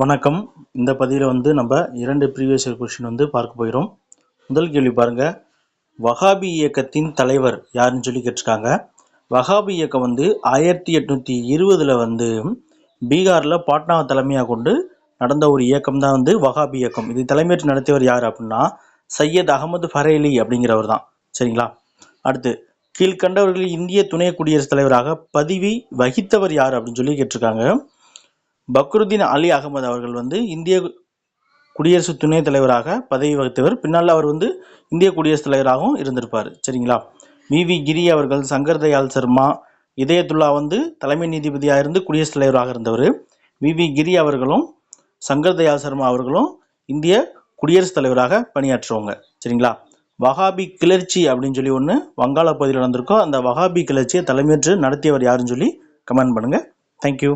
வணக்கம். இந்த பதிவில் வந்து நம்ம இரண்டு ப்ரீவியஸ் கொஷின் வந்து பார்க்க போயிடும் முதல் கேள்வி பாருங்க. வஹாபி இயக்கத்தின் தலைவர் யாருன்னு சொல்லி கேட்டிருக்காங்க. வஹாபி இயக்கம் வந்து ஆயிரத்தி எட்நூற்றி இருபதில் வந்து பீகாரில் பாட்னாவை தலைமையாக கொண்டு நடந்த ஒரு இயக்கம் தான் வந்து வஹாபி இயக்கம். இது தலைமையேற்று நடத்தியவர் யார் அப்படின்னா சையத் அகமது ஃபரேலி அப்படிங்கிறவர் தான். சரிங்களா? அடுத்து கீழ்கண்டவர்களில் இந்திய துணை குடியரசுத் தலைவராக பதவி வகித்தவர் யார் அப்படின்னு சொல்லி கேட்டிருக்காங்க. பக்ருதீன் அலி அகமது அவர்கள் வந்து இந்திய குடியரசு துணைத் தலைவராக பதவி வகித்தவர். பின்னால் அவர் வந்து இந்திய குடியரசுத் தலைவராகவும் இருந்திருப்பார். சரிங்களா? வி. வி. கிரி அவர்கள் சங்கர் தயாள் சர்மா இதயத்துல்லா வந்து தலைமை நீதிபதியாக இருந்து குடியரசுத் தலைவராக இருந்தவர். வி. வி. கிரி அவர்களும் சங்கர் தயால் சர்மா அவர்களும் இந்திய குடியரசுத் தலைவராக பணியாற்றுவாங்க. சரிங்களா? வகாபி கிளர்ச்சி அப்படின்னு சொல்லி ஒன்று வங்காள பகுதியில் நடந்திருக்கோம். அந்த வகாபி கிளர்ச்சியை தலைமையேற்று நடத்தியவர் யாருன்னு சொல்லி கமெண்ட் பண்ணுங்கள் தேங்க்யூ